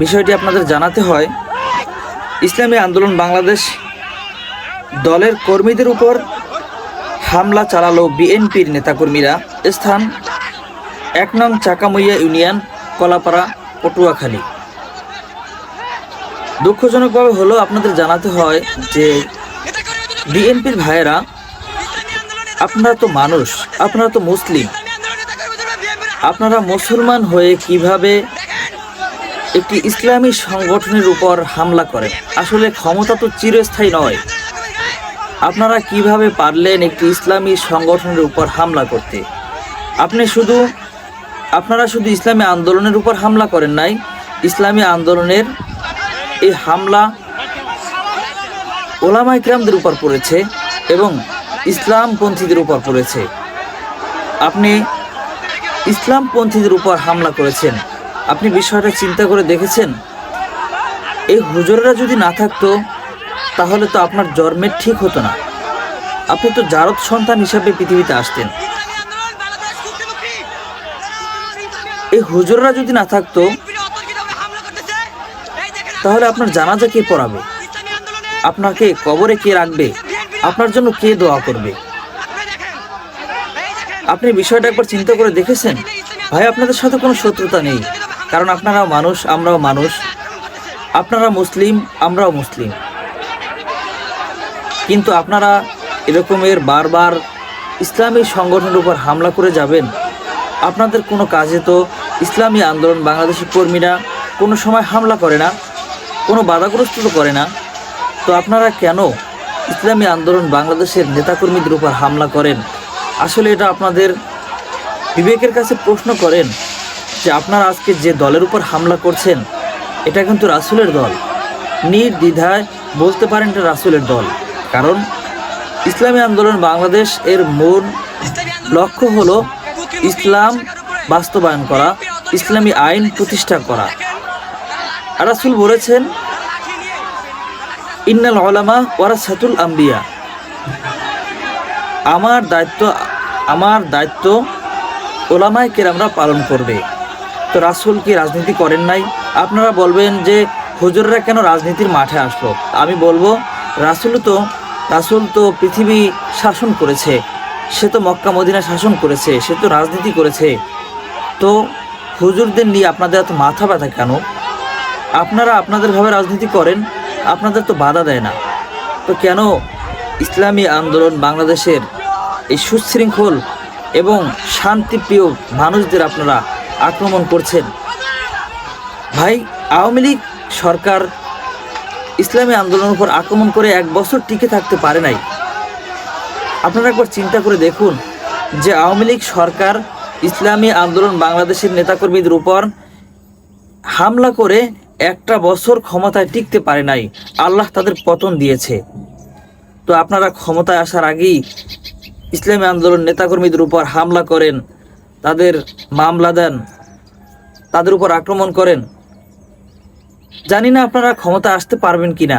বিষয়টি আপনাদের জানাতে হয়, ইসলামী আন্দোলন বাংলাদেশ দলের কর্মীদের উপর হামলা চালালো বিএনপির নেতাকর্মীরা। স্থান, এক নং চাকামইয়া ইউনিয়ন, কলাপাড়া, পটুয়াখালী। দুঃখজনকভাবে হলো আপনাদের জানাতে হয় যে বিএনপির ভাইয়েরা, আপনারা তো মানুষ, আপনারা তো মুসলিম। আপনারা মুসলমান হয়ে কীভাবে একটি ইসলামী সংগঠনের উপর হামলা করে। আসলে ক্ষমতা তো চিরস্থায়ী নয়। আপনারা কীভাবে পারলেন একটি ইসলামী সংগঠনের উপর হামলা করতে? আপনি শুধু, আপনারা শুধু ইসলামী আন্দোলনের উপর হামলা করেন নাই, ইসলামী আন্দোলনের এই হামলা ওলামা ইকরামদের উপর পড়েছে এবং ইসলামপন্থীদের উপর পড়েছে। আপনি ইসলামপন্থীদের উপর হামলা করেছেন। আপনি বিষয়টা চিন্তা করে দেখেছেন? এই হুজুরেরা যদি না থাকতো, তাহলে তো আপনার জন্মের ঠিক হতো না। আপনি তো জারদ সন্তান হিসাবে পৃথিবীতে আসতেন। এই হুজুররা যদি না থাকতো, তাহলে আপনার জানাজা কে পড়াবে? আপনাকে কবরে কে রাখবে? আপনার জন্য কে দোয়া করবে? আপনি বিষয়টা একবার চিন্তা করে দেখেছেন? ভাই, আপনাদের সাথে কোনো শত্রুতা নেই। কারণ আপনারাও মানুষ, আমরাও মানুষ। আপনারা মুসলিম, আমরাও মুসলিম। কিন্তু আপনারা এরকমের বারবার ইসলামী সংগঠনের উপর হামলা করে যাবেন, আপনাদের কোনো কাজে তো ইসলামী আন্দোলন বাংলাদেশের কর্মীরা কোনো সময় হামলা করে না, কোনো বাধাগ্রস্ত তো করে না। তো আপনারা কেন ইসলামী আন্দোলন বাংলাদেশের নেতাকর্মীদের উপর হামলা করেন? আসলে এটা আপনাদের বিবেকের কাছে প্রশ্ন করেন। যে আপনারা আজকে যে দলের উপর হামলা করছেন, এটা কিন্তু রাসুলের দল। নির্দ্বিধায় বলতে পারেন এটা রাসুলের দল। কারণ ইসলামী আন্দোলন বাংলাদেশ এর মূল লক্ষ্য হলো ইসলাম বাস্তবায়ন করা, ইসলামী আইন প্রতিষ্ঠা করা। রাসুল বলেছেন, ইন্নাল ওলামা ওয়ারাসাতুল আম্বিয়া। আমার দায়িত্ব আমার দায়িত্ব ওলামায় কেরামরা পালন করবে। তো রাসুল কি রাজনীতি করেন নাই? আপনারা বলবেন যে হুজুররা কেন রাজনীতির মাঠে আসলো? আমি বলব, রাসুল তো রাসুল তো পৃথিবী শাসন করেছে, সে তো মক্কা মদিনা শাসন করেছে, সে তো রাজনীতি করেছে। তো হুজুরদের নিয়ে আপনাদের এত মাথা ব্যথা কেন? আপনারা আপনাদেরভাবে রাজনীতি করেন, আপনাদের তো বাধা দেয় না। তো কেন ইসলামী আন্দোলন বাংলাদেশের এই সুশৃঙ্খল এবং শান্তিপ্রিয় মানুষদের আপনারা আক্রমণ করছেন। ভাই, আওয়ামী লীগ সরকার ইসলামী আন্দোলনের উপর আক্রমণ করে এক বছর টিকে থাকতে পারে নাই। আপনারা একবার চিন্তা করে দেখুন যে আওয়ামী লীগ সরকার ইসলামী আন্দোলন বাংলাদেশের নেতাকর্মীদের উপর হামলা করে একটা বছর ক্ষমতায় টিকতে পারে নাই। আল্লাহ তাদের পতন দিয়েছে। তো আপনারা ক্ষমতায় আসার আগেই ইসলামী আন্দোলন নেতাকর্মীদের উপর হামলা করেন। তাদের মামলা দেন, তাদের উপর আক্রমণ করেন। জানি না আপনারা ক্ষমতা আসতে পারবেন কিনা।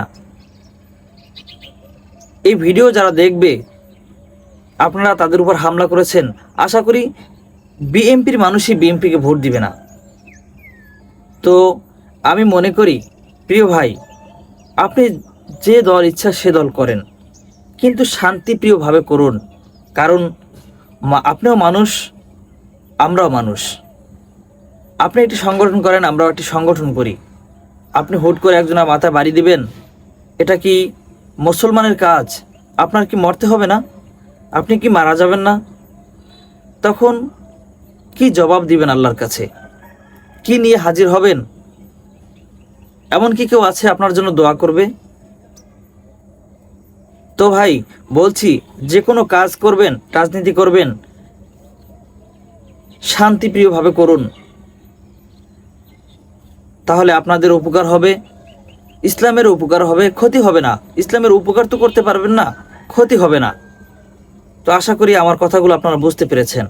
এই ভিডিও যারা দেখবে, আপনারা তাদের উপর হামলা করেছেন, আশা করি বিএমপির মানুষই বিএমপিকে ভোট দিবে না। তো আমি মনে করি, প্রিয় ভাই, আপনি যে দল ইচ্ছা সে দল করেন, কিন্তু শান্তিপ্রিয়ভাবে করুন। কারণ আপনিও মানুষ আমরাও মানুষ। আপনি একটি সংগঠন করেন, আমরাও একটি সংগঠন করি। আপনি হুট করে একজনের মাথায় বাড়ি দিবেন, এটা কি মুসলমানের কাজ? আপনার কি মরতে হবে না? আপনি কি মারা যাবেন না? তখন কি জবাব দিবেন আল্লাহর কাছে? কি নিয়ে হাজির হবেন? এমন কি কেউ আছে আপনার জন্য দোয়া করবে? তো ভাই, বলছি, যে কোনো কাজ করবেন, রাজনীতি করবেন শান্তিপ্রিয়ভাবে করুন। তাহলে আপনাদের উপকার হবে ইসলামের উপকার হবে, ক্ষতি হবে না। ইসলামের উপকার তো করতে পারবেন না, ক্ষতি হবে না। তো আশা করি আমার কথাগুলো আপনারা বুঝতে পেরেছেন।